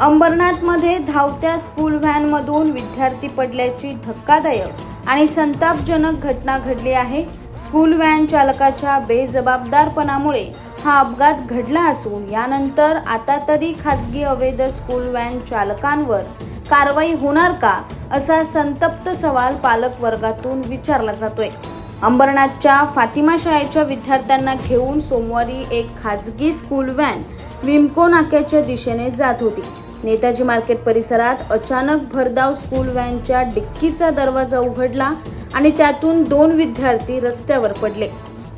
अंबरनाथमध्ये धावत्या स्कूल व्हॅनमधून विद्यार्थी पडल्याची धक्कादायक आणि संतापजनक घटना घडली आहे. स्कूल व्हॅन चालकाच्या बेजबाबदारपणामुळे हा अपघात घडला असून यानंतर आता तरी खाजगी अवैध स्कूल व्हॅन चालकांवर कारवाई होणार का असा संतप्त सवाल पालक वर्गातून विचारला जातोय. अंबरनाथच्या फातिमा शाळेच्या विद्यार्थ्यांना घेऊन सोमवारी एक खाजगी स्कूल व्हॅन विमको नाक्याच्या दिशेने जात होती. नेताजी मार्केट परिसरात अचानक भरधाव स्कूल व्हॅनच्या डिक्कीचा दरवाजा उघडला आणि त्यातून दोन विद्यार्थी रस्त्यावर पडले.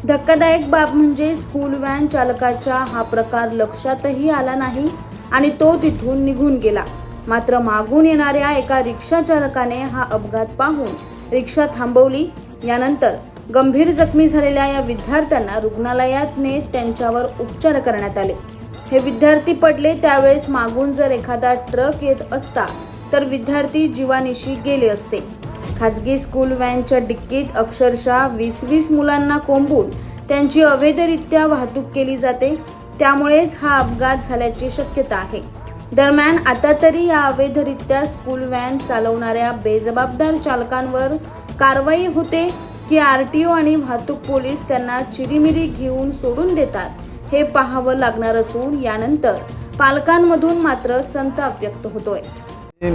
धक्कादायक बाब म्हणजे स्कूल व्हॅन चालकाच्या हा प्रकार लक्षातही आला नाही आणि तो तिथून निघून गेला. मात्र मागून येणाऱ्या एका रिक्षा चालकाने हा अपघात पाहून रिक्षा थांबवली. यानंतर गंभीर जखमी झालेल्या या विद्यार्थ्यांना रुग्णालयात नेत त्यांच्यावर उपचार करण्यात आले. हे विद्यार्थी पडले त्यावेळेस मागून जर एखादा ट्रक येत असता तर विद्यार्थी जीवानिशी गेले असते. खाजगी स्कूल व्हॅनच्या डिक्कीत अक्षरशः वीस वीस मुलांना कोंबून त्यांची अवैधरित्या वाहतूक केली जाते. त्यामुळेच हा अपघात झाल्याची शक्यता आहे. दरम्यान आता तरी या अवैधरित्या स्कूल व्हॅन चालवणाऱ्या बेजबाबदार चालकांवर कारवाई होते की आर टी ओ आणि वाहतूक पोलीस त्यांना चिरीमिरी घेऊन सोडून देतात. हे पाहावं लागणार असून यानंतर पालकांमधून मात्र संताप व्यक्त होतोय.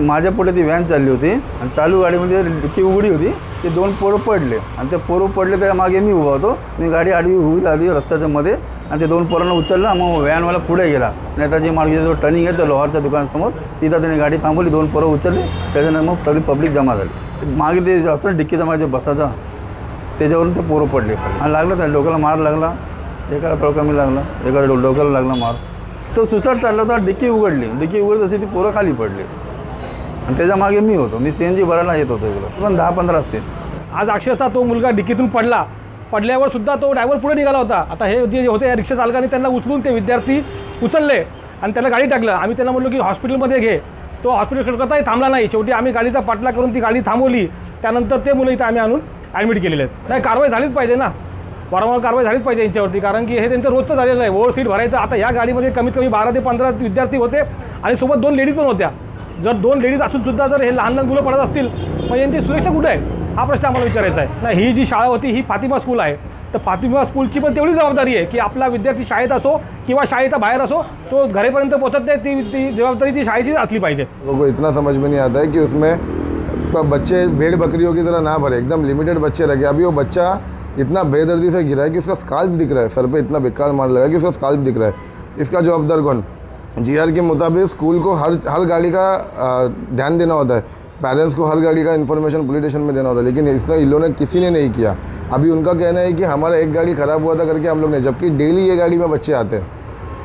माझ्या पुढे ती व्हॅन चालली होती आणि चालू गाडीमध्ये डिक्की उघडी होती. ते दोन पोरं पडले. आणि ते पोरं पडले त्या मागे मी उभा होतो. मी गाडी आडवी उभी लागली रस्त्याच्या मध्ये. आणि ते दोन पोरांना उचललं मग व्हॅनवाला पुढे गेला. नेताजी मार्गाचा जो टर्निंग आहे त्या लोहारच्या दुकानासमोर तिथं त्याने गाडी थांबवली. दोन पोरं उचलली. त्याच्यानंतर मग सगळी पब्लिक जमा झाली. मागे ते असं डिक्कीचा मागे बसायचा. त्याच्यावरून ते पोरं पडले आणि लागलं त्या डोक्याला मार लागला. एकाला थोडं कमी लागला एकाला डो डोक्याला लागला मार. तो सुसाट चालला होता डिक्की उघडली. डिक्की उघडत तशी ती पोरं खाली पडली. आणि त्याच्यामागे मी होतो. मी सी एन जी भरायला येत होतो इकडं. पण दहा पंधरा असतील आज अक्षरशः तो मुलगा डिकीतून पडला. पडल्यावर सुद्धा तो ड्रायव्हर पुढे निघाला होता. आता हे जे होते या रिक्षा चालकाने त्यांना उचलून ते विद्यार्थी उचलले आणि त्याला गाडी टाकलं. आम्ही त्यांना म्हणलो की हॉस्पिटलमध्ये घे. तो हॉस्पिटल करताही थांबला नाही. शेवटी आम्ही गाडीचा पाठला करून ती गाडी थांबवली. त्यानंतर ते मुलं इथं आम्ही आणून ॲडमिट केलेले आहेत. नाही कारवाई झालीच पाहिजे ना. वारंवार कारवाई झालीच पाहिजे यांच्यावरती कारण की हे त्यांचं रोजचं झालेलं आहे. ओव्हर सीट भरायचं आता या गाडीमध्ये कमीत कमी बारा ते पंधरा विद्यार्थी होते आणि सोबत दोन लेडीज पण होत्या. जर दोन लेडीज असूनसुद्धा जर हे लहान लहान मुलं पडत असतील मग यांची सुरक्षा कुठे आहे? हा प्रश्न आम्हाला विचारायचा आहे. नाही ही जी शाळा होती ही फातिमा स्कूल आहे. तर फातिमा स्कूलची पण तेवढी जबाबदारी आहे की आपला विद्यार्थी शाळेत असो किंवा शाळेचा बाहेर असो तो घरेपर्यंत पोहोचत नाही ती ती जबाबदारी ती शाळेचीच असली पाहिजे. लोगों इतना समझ में नहीं आता है कि उसमें बच्चे भेड़ बकरियों की तरह ना भरे. एकदम लिमिटेड बच्चे रखे अभी वो बच्चा इतना बेदर्दी से गिरा है कि उसका स्काल्प दिख रहा है, सर पे इतना बेकार मार लगा कि उसका स्काल्प दिख रहा है। इसका जवाबदार कौन जीआर के मुताबिक स्कूल को हर हर गाड़ी का ध्यान देना होता है। पेरेंट्स को हर गाड़ी का इन्फॉर्मेशन पुलिस स्टेशन में देना होता है, लेकिन इन लोगों ने किसी ने नहीं किया। अभी उनका कहना है कि हमारा एक गाड़ी ख़राब हुआ था करके हम लोग ने, जबकि डेली ये गाड़ी में बच्चे आते हैं।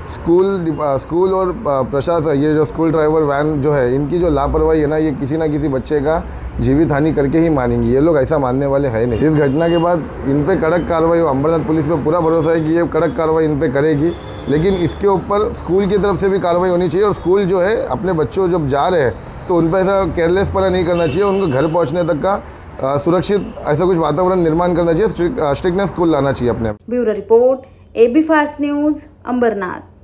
स्कूल स्कूल और प्रशासन, ये जो स्कूल ड्राइवर वैन जो है, इनकी जो लापरवाही है ना, ये किसी ना किसी बच्चे का जीवित हानि करके ही मानेंगी। ये लोग ऐसा मानने वाले हैं नहीं। इस घटना के बाद इन पे कड़क कार्रवाई अम्बरनाथ पुलिस पे पूरा भरोसा है कि ये कड़क कार्रवाई इन पे करेगी। लेकिन इसके ऊपर स्कूल की तरफ़ से भी कार्रवाई होनी चाहिए, और स्कूल जो है, अपने बच्चों जब जा रहे हैं तो उन पर ऐसा केयरलेस पना नहीं करना चाहिए उनको घर पहुँचने तक का सुरक्षित ऐसा कुछ वातावरण निर्माण करना चाहिए स्ट्रिक्टनेस स्कूल लाना चाहिए अपने bureau report, AB fast news, Ambernath.